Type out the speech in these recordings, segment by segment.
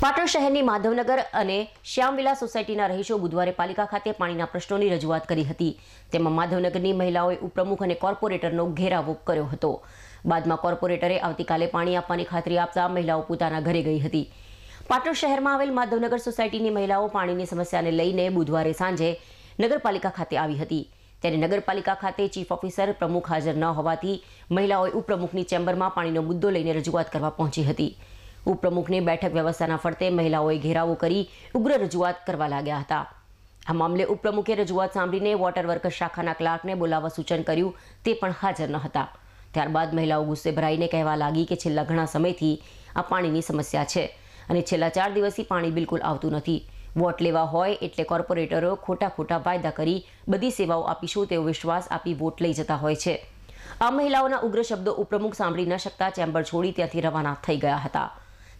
પાટણ શહેરની માધવનગર અને શ્યામવિલા સોસાયટીના રહીશો બુધવારે પાલિકા ખાતે પાણીના પ્રશ્નોની રજૂઆત કરી હતી. તેમાં માધવનગરની મહિલાઓએ ઉપપ્રમુખ અને કોર્પોરેટરનો ઘેરાવો કર્યો હતો. બાદમાં કોર્પોરેટરે આવતીકાલે પાણી આપવાની ખાતરી આપતા મહિલાઓ પોતાના ઘરે ગઈ હતી. પાટણ શહેરમાં આવેલ માધવનગર સોસાયટીની મહિલાઓ પાણીની સમસ્યાને લઈને બુધવારે સાંજે નગરપાલિકા ખાતે આવી હતી. ત્યારે નગરપાલિકા ખાતે ચીફ ઓફિસર પ્રમુખ હાજર ન હોવાથી મહિલાઓએ ઉપપ્રમુખની ચેમ્બરમાં પાણીનો મુદ્દો લઈને રજૂઆત કરવા પહોંચી હતી. ઉપપ્રમુખની બેઠક વ્યવસ્થાના ફરતે મહિલાઓએ ઘેરાવો કરી ઉગ્ર રજૂઆત કરવા લાગ્યા હતા. આ મામલે ઉપપ્રમુખે રજૂઆત સાંભળીને વોટર વર્કર શાખાના ક્લાર્કને બોલાવવા સૂચન કર્યું, તે પણ હાજર ન હતા. ત્યારબાદ મહિલાઓ ગુસ્સે ભરાઈને કહેવા લાગી કે છેલ્લા ઘણા સમયથી આ પાણીની સમસ્યા છે અને છેલ્લા ચાર દિવસથી પાણી બિલકુલ આવતું નથી. વોટ લેવા હોય એટલે કોર્પોરેટરો ખોટા ખોટા વાયદા કરી બધી સેવાઓ આપીશું તેવો વિશ્વાસ આપી વોટ લઈ જતા હોય છે. આ મહિલાઓના ઉગ્ર શબ્દો ઉપપ્રમુખ સાંભળી ન શકતા ચેમ્બર છોડી ત્યાંથી રવાના થઈ ગયા હતા.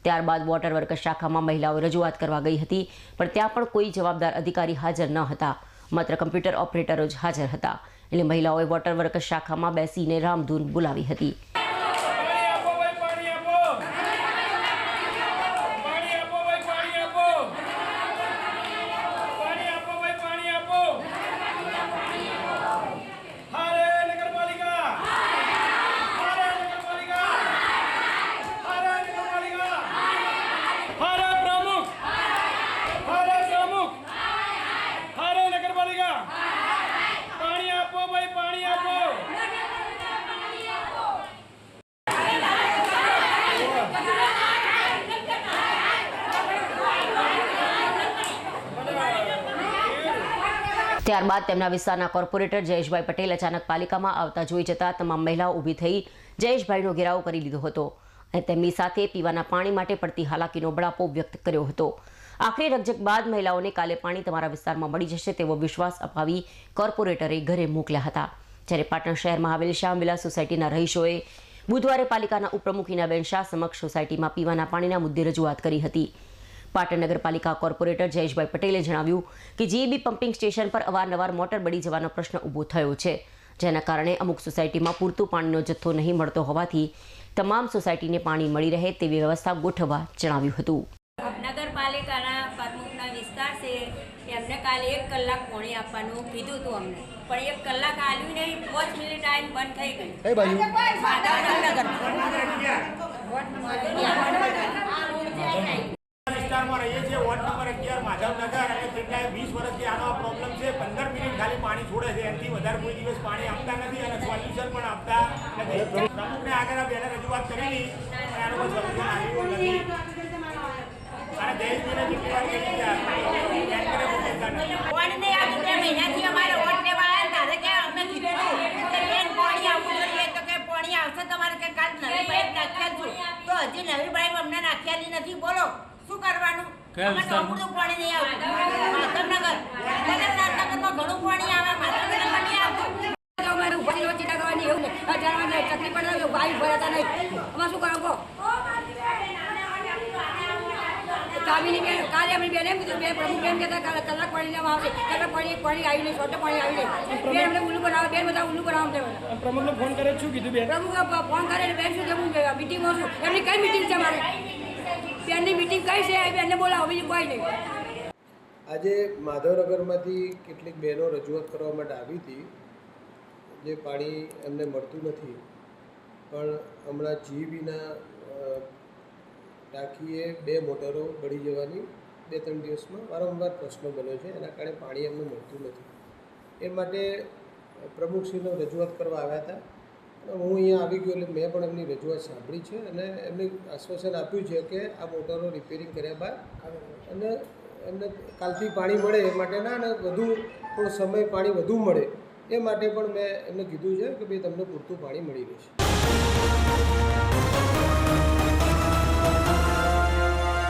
ત્યારબાદ વોટર વર્કર શાખામાં મહિલાઓ રજૂઆત કરવા ગઈ હતી, પણ ત્યાં પણ કોઈ જવાબદાર અધિકારી હાજર ન હતા. માત્ર કમ્પ્યુટર ઓપરેટરો જ હાજર હતા. એટલે મહિલાઓએ વોટર વર્કર શાખામાં બેસીને રામધૂન બોલાવી હતી પાણી આપો ભાઈ પાણી આપો પાણી આપો ભાઈ પાણી આપો પાણી આપો ભાઈ પાણી આપો હારે નગરપાલિકા હારે નગરપાલિકા હારે નગરપાલિકા હારે પ્રમુખ હારે પ્રમુખ હારે નગરપાલિકા પાણી આપો ભાઈ પાણી આપો ત્યારબાદ તેમના વિસ્તારના કોર્પોરેટર જયેશભાઈ પટેલ અચાનક પાલિકામાં આવતા જોઈ જતા તમામ મહિલાઓ ઊભી થઈ જયેશભાઈનો ઘેરાવ કરી લીધો હતો અને તેમની સાથે પીવાના પાણી માટે પડતી હાલાકીનો બળાપો વ્યક્ત કર્યો હતો. આખરી રકજક બાદ મહિલાઓને કાલે પાણી તમારા વિસ્તારમાં મળી જશે તેવો વિશ્વાસ અપાવી કોર્પોરેટરે ઘરે મોકલ્યા હતા. જ્યારે પાટણ શહેરમાં આવેલ શ્યામવિલા સોસાયટીના રહીશોએ બુધવારે પાલિકાના ઉપપ્રમુખ ઇનાબેન શાહ સમક્ષ સોસાયટીમાં પીવાના પાણીના મુદ્દે રજૂઆત કરી હતી. પાટણ નગરપાલિકા કોર્પોરેટર જયેશભાઈ પટેલે જણાવ્યું કે જીઈબી પમ્પિંગ સ્ટેશન પર અવારનવાર મોટર બળી જવાનો પ્રશ્ન ઊભો થયો છે. જેના કારણે અમુક સોસાયટીમાં પૂરતું પાણીનો જથ્થો નહીં મળતો હોવાથી તમામ સોસાયટીને પાણી મળી રહે તેવી વ્યવસ્થા ગોઠવવા જણાવ્યું હતું. નગરપાલિકાના પ્રમુખના વિસ્તાર છે એમને કાલે એક કલાક પાણી આપવાનું કીધું હતું અમને. પણ એક કલાક આવ્યું નહીં પાંચ મિનિટ ટાઈમ બંધ થઈ ગઈ કઈ બાજુ વિસ્તારમાં રહીએ છીએ વોર્ડ નંબર અગિયાર માધવનગર અને કેટલાય વીસ વર્ષથી આનો પ્રોબ્લેમ છે પંદર મિનિટ ખાલી પાણી છોડે કોઈ દિવસ પાણી આપતા નથી અને સોલ્યુશન પણ આપતા નથી. પ્રમુખને આગળ બેને રજૂઆત કરેલી, પણ આનું કોઈ સોલ્યુશન આવ્યું નથી. અને દેશજીને કેટલી વાર કરી તો હજી નવી પાઇપ અમને નાખ્યાની નથી. બોલો, શું કરવાનું? અમે તો અમૃતું પાણી નહીં આવતું. માધવનગર. માધવનગરમાં ઘણું પાણી આવે. માધવનગરમાં નહીં આવતું. અમારે ઊભા નો ચિંતા કરવાની એવું નહીં. અત્યારે મને તકલીફ પડે ગાડી ભરાતા નહીં. અમે શું કરો કામિની બેન કાલે અમે બેન એમ કીધું બેન પ્રમુખ બેન કહેતા કાલે કલાક પાણી લેવા આવશે. કલાક પાણી પાણી આવી નહીં છોટે પાણી આવી નહીં. બેન અમને ઉલ્લુ બનાવે બેન બધા ઉલ્લું બનાવવા અમને પ્રમુખને ફોન કરે શું કીધું બેન? પ્રમુખ ફોન કરે બેન શું જમું મિટિંગમાં છું એમની કઈ મિટિંગ છે મારે? બેનની મિટિંગ કઈ છે? એ બેનને બોલાવો, બીજું કોઈ નહીં. આજે માધવનગરમાંથી કેટલીક બહેનો રજૂઆત કરવા માટે આવી હતી. જે પાણી એમને મળતું નથી. પણ હમણાં જીબીના ટાંકીએ બે મોટરો બળી જવાની બે ત્રણ દિવસમાં વારંવાર પ્રશ્નો બન્યો છે. એના કારણે પાણી એમને મળતું નથી. એ માટે પ્રમુખશ્રીનો રજૂઆત કરવા આવ્યા હતા. હું અહીંયા આવી ગયો એટલે મેં પણ એમની રજૂઆત સાંભળી છે અને એમને આશ્વાસન આપ્યું છે કે આ મોટરો રિપેરિંગ કર્યા બાદ અને એમને કાલથી પાણી મળે એ માટેના અને વધુ થોડો સમય પાણી વધુ મળે એ માટે પણ મેં એમને કીધું છે કે ભાઈ તમને પૂરતું પાણી મળી રહેશે.